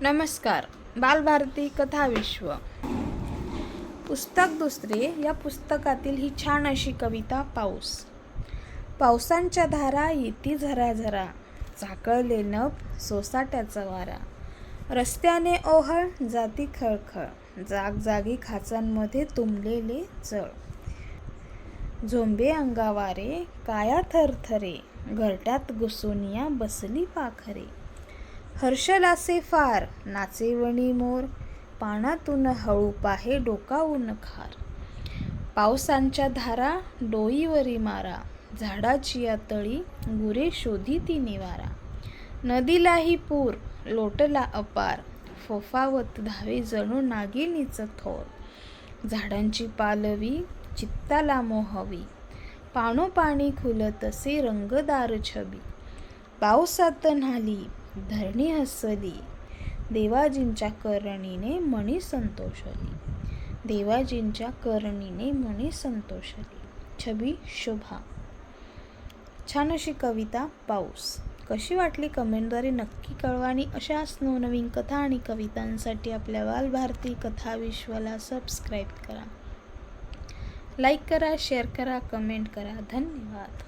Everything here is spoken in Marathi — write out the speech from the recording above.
नमस्कार. बालभारती कथा विश्व. पुस्तक दुसरे या पुस्तकातील ही छान अशी कविता पाऊस. पावसांच्या धारा येती झरा झरा झाकळले नभ सोसाट्याचा वारा. रस्त्याने ओहळ जाती खळखळ जागजागी खाचांमध्ये तुंबलेले जळ. झोंबे अंगावारे काया थरथरे घरट्यात घुसूनिया बसली पाखरे. हर्षलासे फार नाचेवणी मोर पानातून हळू पाहे डोकावून खार. पावसांच्या धारा डोईवरी मारा झाडाची या तळी गुरे शोधी ती निवारा. नदीलाही पूर लोटला अपार फोफावत धावे जणू नागिनीच थोर. झाडांची पालवी चित्ताला मोहवी. पाणोपाणी खुलतसे रंगदार छबी. पावसात न्हाली धरणी हसली देवाजींच्या करणीने मणी संतोषली. देवाजींच्या करणीने मणी संतोषली. छबी शोभा. छान अशी कविता पाऊस. कशी वाटली कमेंटद्वारे नक्की कळवा आणि अशाच नवनवीन कथा आणि कवितांसाठी आपल्या बालभारती कथा विश्वाला सबस्क्राईब करा. लाईक करा शेअर करा कमेंट करा. धन्यवाद.